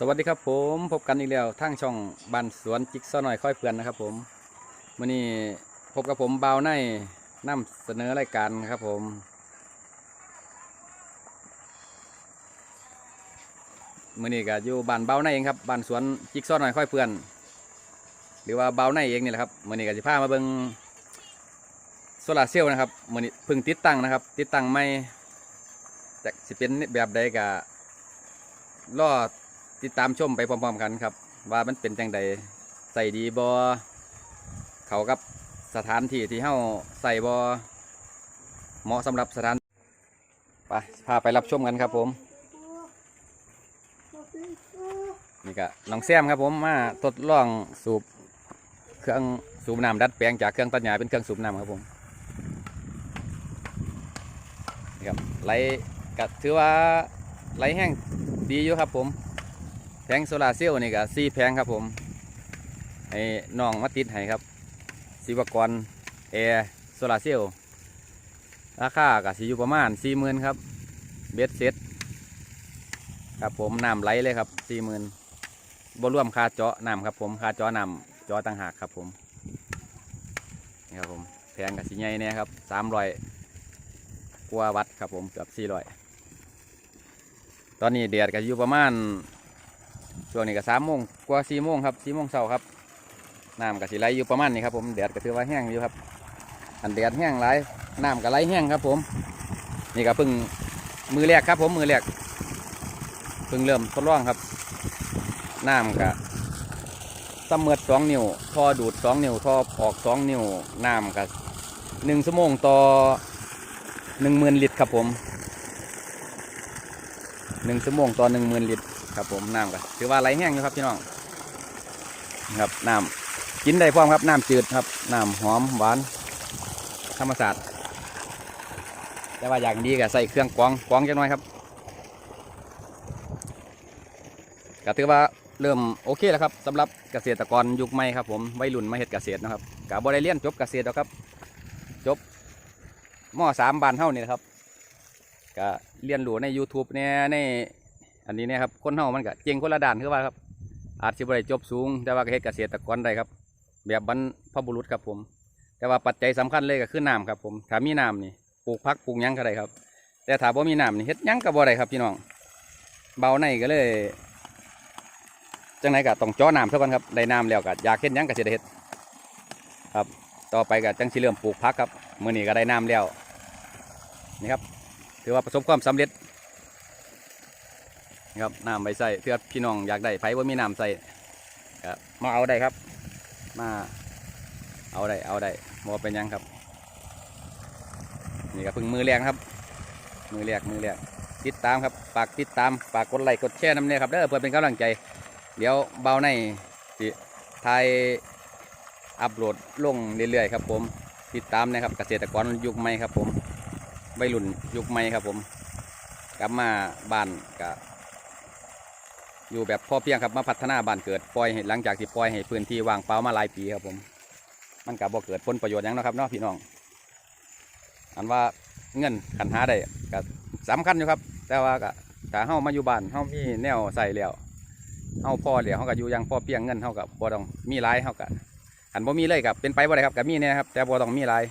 สวัสดีครับผมพบกันอีกแล้วทางช่องบ้านสวนจิกซอหน่อยค่อยเพื่อนนะครับผมวันนี้พบกับผมเบาในนำเสนอรายการครับผม มื่อนี้ก็อยู่บ้านเบาในเองครับบ้านสวนจิกซอหน่อยค่อยเพื่อน หรือว่าเบาในเองนี่แหละครับมื่อนี้ก็จะพามาเบิงโซลาเซลล์นะครับมื่อนี้พิ่งติดตั้งนะครับ ติดตั้งไม่จะสิเป็นแบบใดก็รอ ติดตามชมไปพร้อมๆกันครับ ว่ามันเป็นจังใดใส่ดีบอเขากับสถานที่ที่เฮาใส่บอเหมาะสำหรับสถานไปพาไปรับชมกันครับผม นี่ก็น้องแซมครับผมมาทดลองสูบเครื่องสูบน้ำดัดแปลงจากเครื่องตัดหญ้าเป็นเครื่องสูบน้ำครับผมนี่ครับไหลก็ถือว่าไหลแห้งดีอยู่ครับผม แผงโซลาเซลล์นี่ก็ซีแผงครับผมให้น้องมาติดให้ครับศิวกรแอร์โซลาเซลล์ราคาก็สิอยู่ประมาณสี่หมื่นครับ เบ็ดเซ็ตครับผมน้ำไหลเลยครับสี่หมื่นบรวมค่าเจาะน้ำครับผมค่าเจาะน้ำเจาะต่างหากครับผมนี่ครับผมแพงกับสีใหญ่เนี่ยครับสามร้อยกว่าวัตครับผมเกือบสี่ร้อยตอนนี้เดือดก็อยู่ประมาณ ช่วงนี้ก็สามโมงกว่าสี่โมงครับสี่โมงเช้าครับน้ำกับสีไหลอยู่ประมาณนี้ครับผมเดือดก็ถือว่าแห้งอยู่ครับอันเดือดแห้งไหลน้ำก็ไหลแห้งครับ ผม นี่ก็เพิ่งมือแรกครับ ผมมือแรกเพิ่งเริ่มทดลองครับน้ำกะสำเมือดสองนิ้วท่อดูดสองนิ้วท่อออกสองนิ้วน้ำกะหนึ่งชั่วโมงต่อหนึ่งหมื่นลิตรครับผมหนึ่งชั่วโมงต่อหนึ่งหมื่นลิตร ครับผมน้ำกะถือว่าไหลแห้งอยู่ครับพี่น้องครับน้ำกินได้พร้อมครับน้ำจืดครับน้ำหอมหวานธรรมศาสตร์แต่ว่าอย่างดีก็ใส่เครื่องกรองกรองจังน้อยครับก็ถือว่าเริ่มโอเคแล้วครับสำหรับเกษตรกรยุคใหม่ครับผมวัยรุ่นมาเฮ็ดเกษตรนะครับกับบริเรียนจบเกษตรแล้วครับ จบมอสามบานเท่านี่นะครับก็เรียนรู้ใน YouTube เนี่ยใน อันนี้เนี่ยครับคนเฮามันก็เจงคนละด้านคือว่าครับ อาจจะบริจบสูง แต่ว่าก็เฮ็ดเกษตรกรได้ครับ แบบบรรพบุรุษครับผม แต่ว่าปัจจัยสำคัญเลยก็คือน้ำครับผมถ้ามีน้ำนี่ปลูกพักปลูกยั้งก็ได้ครับ แต่ถ้าบ่มีน้ำนี่เฮ็ดยั้งก็บ่ได้ครับพี่น้องเบาในก็เลยจังไหนก็ต้องเจ่อน้ำซะก่อนครับได้น้ำแล้วก็อยากเห็นยังก็สิได้เฮ็ดครับต่อไปก็จังสิเริ่มปลูกผักครับมื้อนี้ก็ได้น้ำแล้วนี่ครับถือว่าประสบความสำเร็จ ครับน้ำไปใส่เพื่อพี่น้องอยากได้ไผว่ามีน้ำใส่ก็มาเอาได้ครับ มาเอาได้เอาได้บ่เป็นยังครับ นี่ก็เพิ่งมือแรงครับ มือแรกมือแรกติดตามครับฝากติดตามฝากกดไลค์กดแชร์น้ำเนี่ยครับเด้อเพื่อเป็นกำลังใจ เดี๋ยวเบาในสิไทยอัปโหลดลงเรื่อยๆครับ ผมติดตามนะครับเกษตรกรยุคใหม่ครับ ผมวัยรุ่นยุคใหม่ครับ ผม กลับมาบ้านกับ อยู่แบบพอเพียงครับมาพัฒนาบ้านเกิดปล่อยให้หลังจากที่ปล่อยให้พื้นที่ว่างเปล่ามาหลายปีครับผม มันกับบ่เกิดผลประโยชน์ยังนะครับเนาะพี่น้อง อันว่าเงินขันหาได้ก็สำคัญอยู่ครับ แต่ว่าก็ถ้าเฮามาอยู่บ้านเฮามีแนวใส่แล้วเฮาพอเหลียวเฮาก็อยู่ยังพอเพียงเงินเฮากับบ่ต้องมีหลายเฮาก็อันบ่มีเลยกับเป็นไปบ่ได้ครับกับมีเนี่ยครับแต่บ่ต้องมีหลาย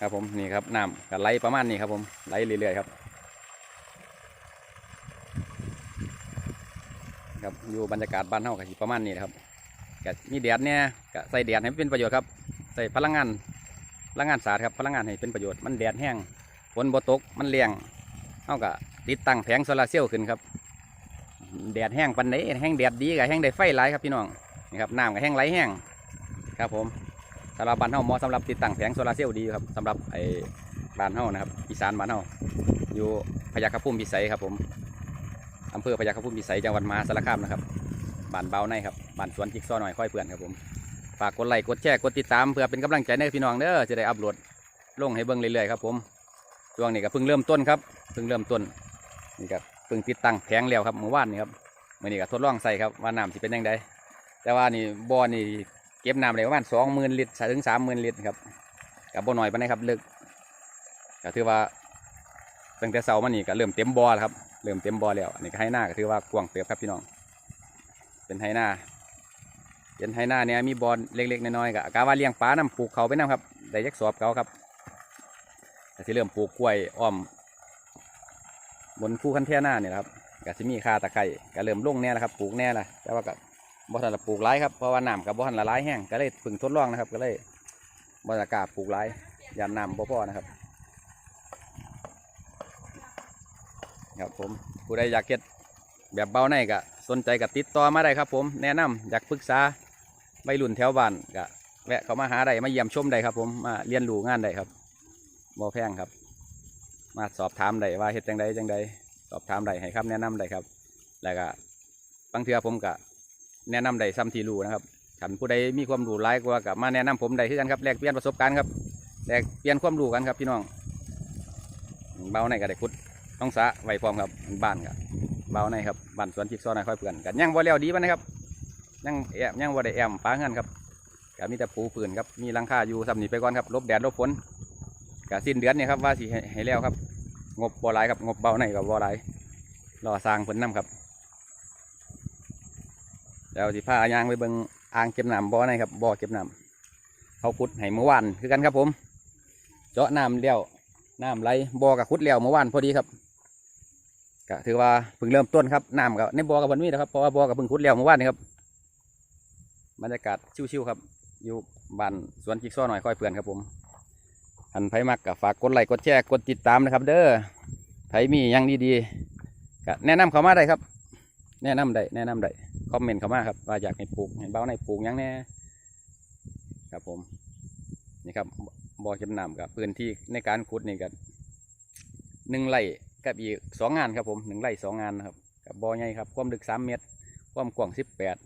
ครับผมนี่ครับน้ำก็ไหลประมาณนี้ครับผมไหลเรื่อยๆครับ ครับอยู่บรรยากาศบ้านเฮาก็สิประมาณนี้นะครับก็มีแดดเนี่ยก็ใส่แดดให้เป็นประโยชน์ครับใส่พลังงานพลังงานสะอาดครับพลังงานให้เป็นประโยชน์มันแดดแห้งฝนบ่ตกมันเลี้ยงเฮาก็ติดตั้งแผงโซลาร์เซลล์ขึ้นครับแดดแห้งปันไดแห้งแดดดีกับแห้งได้ไฟหลครับพี่น้องนี่ครับน้ำกับแห้งไหลแห้งครับผมสำหรับบ้านเฮาเหมาะสำหรับติดตั้งแผงโซลาร์เซลล์ดีครับสำหรับไอ้บ้านเฮานะครับอีสานบ้านเฮาอยู่พยัคฆภูมิพิสัยครับผมำเภอพยัคฆภูมิพิสัยจังหวัดมหาสารคามนะครับบ้านเบาในครับบ้านสวนจิกซอหน่อยค่อยเพื่อนครับผมฝากกดไลค์กดแชร์กดติดตามเพื่อเป็นกำลังใจให้พี่น้องเด้อจะได้อัปโหลดลงให้เบิ่งเรื่อยๆครับผมช่วงนี้ก็เพิ่งเริ่มต้นครับเพิ่งเริ่มต้นนี่ครับเพิ่งติดตั้งแผงแล้วครับเมื่อวานนี่ครับเมื่อนี้ก็ทดลองใส่ครับว่าน้ำสิเป็นยังไงแต่ว่านี่บ่อนี่เก็บน้ำได้ประมาณสองหมื่นลิตรถึงสามหมื่นลิตรครับกับบ่อหน่อยไปนใดครับลึกก็ถือว่าตั้งแต่เสาร์มานี่ก็เริ่มเต็มบ่อแล้วครับ เริ่มเต็มบ่อแล้วอันนี้ก็ให้หน้าก็ถือว่ากว้างเติบครับพี่น้อง เป็นให้หน้าเป็นให้หน้าเนี่ยมีบอลเล็กๆน้อยๆก็กาว่าเลี้ยงปลาน้ำปลูกเขาไปน้ำครับได้ยักสอบเขาครับก็สิเริ่มปลูกกล้วยอ้อม บนภูคันแท่หน้าเนี่ยครับก็สิมีคาตะไคร่ก็เริ่มลงแน่แล้วครับปลูกแน่ละแต่ว่าก็บ่ทันละปลูกหลายครับเพราะว่าน้ำกับบ่ทันละหลายแห้งก็เลยเพึ่งทดลองนะครับ ก็เลยบ่จะกล้าปลูกหลายยานน้ำบ่พอนะครับ ครับผมผู้ใดอยากเก็ดแบบเบาในก็สนใจกับติดต่อมาได้ครับผมแนะนำอยากปรึกษาใบรุ่นแถวบ้านก็แวะเข้ามาหาได้มาเยี่ยมชมได้ครับผมมาเรียนรู้งานได้ครับบ่แพงครับ มาสอบถามได้ว่าเฮ็ดจังใดจังใดสอบถามได้ให้คำแนะนำได้ครับ แล้วก็บางเทื่อผมก็แนะนำได้ซ้ำที่รู้นะครับถ้าผู้ใดมีความรู้หลายกว่ากับมาแนะนำผมได้คือกันครับแลกเปลี่ยนประสบการณ์ครับแลกเปลี่ยนความรู้กันครับพี่น้องเบาในก็ได้คุด ต้องสะไว้พร้อมครับบ้านครับเบาในครับบ้านสวนจิกซอนค่อยเปื่อนกันยังบ่แล้วดีมันนะครับยังแอบยังบ่ได้แอมป้าเงินครับก็มีแต่ปูปืนครับมีหลังคาอยู่สำนีไปก่อนครับลบแดดลบฝนก็สิ้นเดือนนี่ครับว่าสิให้แล้วครับ งบบ่หลายครับงบเบาในกับบ่หลายรอสร้างเพิ่นนํครับแล้วสิพายางไปเบิงอ่างเก็บน้ำบ่อในครับบ่อเก็บน้ำเขาขุดให้เมื่อวานคือกันครับผม เจาะน้ำเลี้ยวน้ำไหลบ่อกับขุดแล้วเมื่อวานพอดีครับ ก็ถือว่าเพิ่งเริ่มต้นครับน้ำกับในบ่อกับวันนี้นะครับเพราะว่าบ่อกับเพิ่งขุดแล้วเมื่อวานนี่ครับบรรยากาศชิวๆครับ อยู่บ้านสวนจิกซ้อหน่อยค่อยเพื่อนครับผมอันไผมักกับฝากกดไลค์กดแชร์กดติดตามนะครับ เด้อไผมียังดีๆก็แนะนำเขามาได้ครับ แนะนำได้แนะนำได้คอมเมนต์เขามาครับว่าอยากให้ปลูกให้เบ้าในปลูกยังแน่ครับผมนี่ครับบ่อเก็บน้ำกับพื้นที่ในการขุดนี่กับหนึ่งไร่ กับอีกสองงานครับผมหนึ่งไร่สองงานนะครับกับบ่อใหญ่ครับความลึกสามเมตร ความกว้างสิบแปด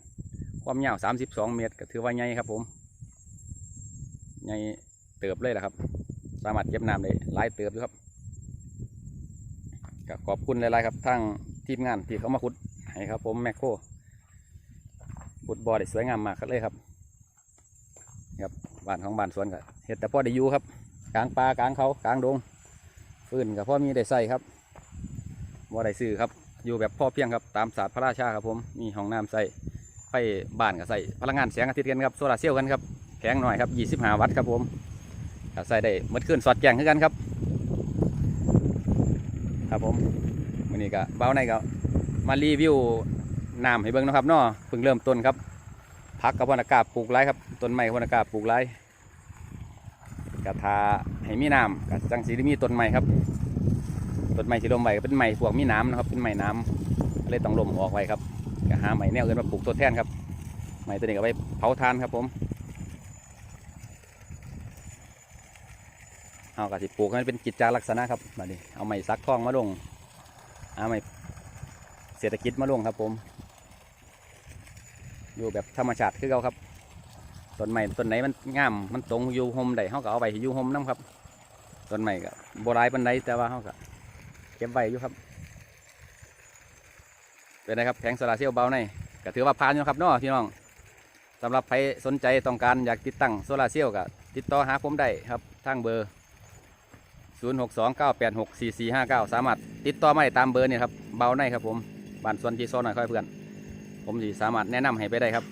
ความยาวสามสิบสองเมตรก็ถือว่าใหญ่ครับผมใหญ่เติบเลยแหละครับ สามารถเก็บน้ำได้หลายเติบอยู่ครับก็ขอบคุณหลายๆครับทั้งทีมงานที่เขามาขุดให้ครับผมแมคโครขุดบ่อได้สวยงามมากเลยครับครับบ้านของบ้านสวนก็เห็ดแต่พ่อได้อยู่ครับ กลางป่ากลางเขากลางดงฟืนกับพ่อมีได้ใส่ครับ บ่ได้ซื้อครับ อยู่แบบพ่อเพียงครับ ตามศาสตร์พระราชาครับผม มีห้องน้ำใส่ไฟบ้านก็ใส่พลังงานแสงอาทิตย์กันครับ โซลาร์เซลล์กันครับแพงหน่อยครับ 25 วัตต์ครับผมใส่ได้หมดขึ้นสอดแจงคือกันครับ ครับผมวันนี้ก็เบ้าในก็มารีวิวน้ำให้เบิ่งนะครับเนาะเพิ่งเริ่มต้นครับพักกับพนากาปลูกไรครับต้นไม้พนากาปลูกไรกระทาให้มีน้ำกับจังสีได้มีต้นไม้ครับ ต้นไม้ที่ลมไว้เป็นไม้พวกมีน้ำนะครับเป็นไม้น้ำเลยต้องลมออกไว้ครับก็หาไม้แนวอื่นมาปลูกตัวแทนครับไม้ตัวนี้ก็ไว้เผาทานครับผมเอากระสิปลูกให้มันเป็นกิจจาลักษณะครับมาดิเอาไม้ซักทองมาลงเอาไม้เศรษฐกิจมาลงครับผม อยู่แบบธรรมชาติคือเขาครับต้นไม้ต้นไหนมันงามมันตรงอยู่ห่มได้เขาก็เอาไปอยู่ห่มน้ำครับต้นไม้ก็โบราณปันใดแต่ว่าเขาก็ เก็บไว้อยู่ครับ เป็นไงครับแผงโซลาร์เซลล์เบาในก็ถือว่าผ่านอยู่ครับเนาะพี่น้องสำหรับใครสนใจต้องการอยากติดตั้งโซลาร์เซลล์ก็ติดต่อหาผมได้ครับทางเบอร์ 0629864459 สามารถติดต่อมาได้ตามเบอร์นี่ครับเบาในครับผมบ้านสวนจีโซนหน่อยค่อยเพื่อน ผมสิสามารถแนะนำให้ไปได้ครับ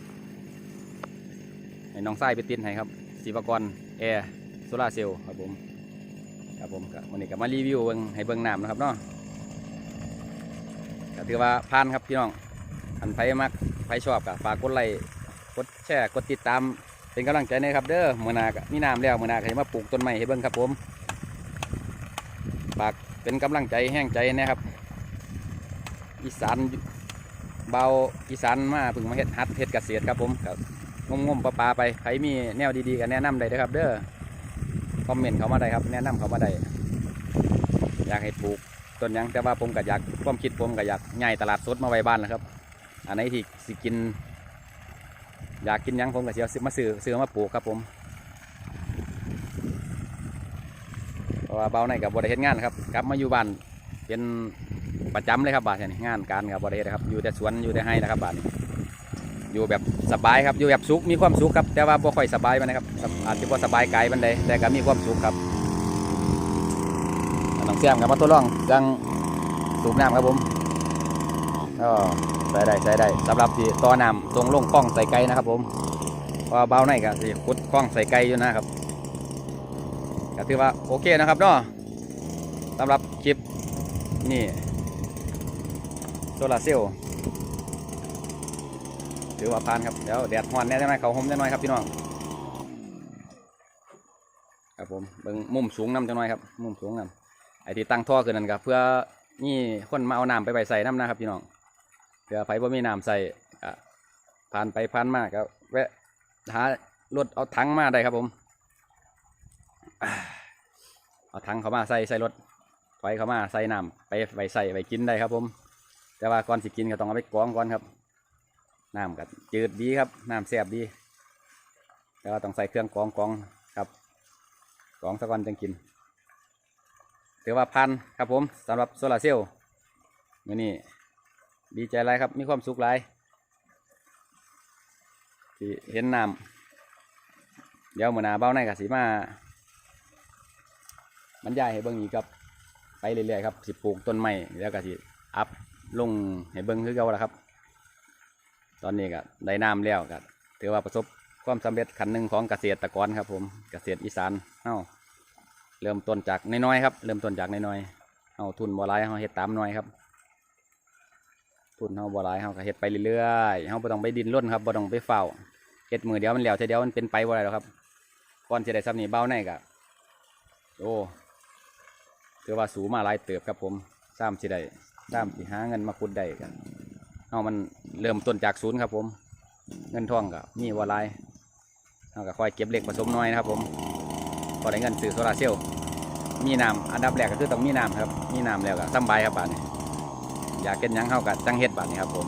ให้น้องไส้ไปติดให้ครับศิวกรแอร์โซลาเซลล์ครับผม ครับผมก็วันนี้ก็มารีวิวเบิ่งให้เบิงน้ำนะครับเนาะก็ถือว่าผ่านครับพี่น้องอันไผมักไผชอบก็ฝากกดไลค์กดแชร์กดติดตามเป็นกำลังใจนะครับเด้อมื่อนามีน้ำแล้วมื่อนาก็จะมาปลูกต้นไม้ให้เบิงครับผมฝากเป็นกำลังใจแห้งใจนะครับ อีสานเบาอีสานมาพึ่งมาเฮ็ดฮัดเฮ็ดเกษตรครับผมกับงมงมๆปลาปลาไปใครมีแนวดีๆก็แนะนำได้เด้อครับ เด้อ คอมเมนต์เขามาได้ครับ แนะนำเขามาได้อยากให้ปลูกต้นยังแต่ว่าผมก็อยากความคิดผมก็อยากง่ายตลาดสดมาไว้บ้านนะครับ อันไหนที่สิกิน อยากกินยังผมก็สิเอามาซื้อซื้อมาปลูกครับผมเพราะว่าเบาในกับบริเฮ็ดงานครับกลับมาอยู่บ้านเป็นประจำเลยครับบาทนี่งานการกับบริเวณครับอยู่แต่สวนอยู่แต่ให้นะครับบาทนี้ อยู่แบบสบายครับอยู่แบบสุขมีความสุขครับแต่ว่าบ่ค่อยสบายมันนะครับอาจจะบ่สบายกายมันใดแต่ก็มีความสุขครับน้องแซมกับมาทดลองจังสูบน้ำครับผมก็ใส่ได้ใส่ได้สำหรับที่ต่อน้ำตรงลงกล้องใส่ไก่นะครับ ผมเพราะว่าเบาในก็สิขุดกล้องใส่ไก่อยู่นะครับก็ถือว่าโอเคนะครับเนาะสำหรับคลิปนี่โซลาร์เซลล์ ถือว่าผ่านครับเดี๋ยวแดดฮอนแน่จังหน่อยเขาห่มจังหน่อยครับพี่น้องครับผมเบิ่งมุมสูงนํจังหน่อยครับมุมสูงนํไอ้ที่ตั้งท่อขึ้นนั่นก็เพื่อนี่คนมาเอาน้ำไปไปใส่น้ำนะครับพี่น้องเผื่อไผบ่มีน้ำใส่ผ่านไปผ่านมาก็แวะหารถเอาถังมาได้ครับผมเอาถังเขามาใส่ใส่รถไฟเขามาใส่น้ำไปไปใส่ไปกินได้ครับผม แต่ว่าก่อนสิกินก็ต้องเอาไปกรองก่อนครับ น้ำก็จืดดีครับน้ำแซบดี แต่ว่าต้องใส่เครื่องกรองกรองครับกรองสักวันจึงกินถือว่าพันครับผมสำหรับโซลาร์เซลล์มื่อนี้ดีใจไรครับ มีความสุขไรที่เห็นน้ำเดี๋ยวมือนาเบ้าในกับสีมาบรรยายให้เบิ่งอีกครับ ไปเรื่อยๆครับสิปลูกต้นไม้แล้วก็สิอัพลงให้เบิ่งคือเก่าแล้วครับ ตอนนี้ก็ได้น้ำแล้วก็ถือว่าประสบความสำเร็จขั้นหนึ่งของเกษตรกรครับผมเกษตรอีสานเฮาเริ่มต้นจากน้อยๆครับเริ่มต้นจากน้อยๆเฮาทุนบ่หลายเฮาเฮ็ดตามน้อยครับ ทุนเฮาบ่หลายเฮาก็เฮ็ดไปเรื่อยๆเฮาบ่ต้องไปดินร่นครับบ่ต้องไปเฝ้าเฮ็ดมือเดียวมันแล้วเทีเดียวมันเป็นไปบ่ได้หรอกครับก่อนสิได้ซ้ำนี้เบ้าในก็โอ้ถือว่าสูงมาหลายเติบครับผมซ้ำสิได้ซ้ำสิหาเงินมาขุดได้กัน เอามันเริ่มต้นจากศูนย์ครับผม เงินทองก็มีว่าหลายเอาก็คอยเก็บเหล็กผสมน้อยนะครับผมพอได้เงินซื้อโซลาร์เซลล์มีน้ำอันดับแรกก็คือต้องมีน้ำครับ มีน้ำแล้วก็สำบายครับบาทนี้อยากเก็นยังเข้ากับจังเฮ็ดบาทนี้ครับผม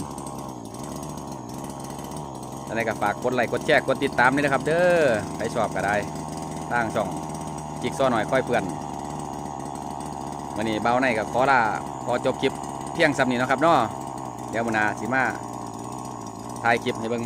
อะไรก็ฝากกดไลค์กดแชร์กดติดตามนี่นะครับ เด้อใครชอบก็ได้ตั้งช่องจิกซ้อหน่อยค่อยเพื่อนวันนี้เบาในกับขอลาขอจบคลิปเพียงสำนีนะครับเนาะ เดี๋ยวมนาสิมาถ่ายคลิปให้เบิ่ง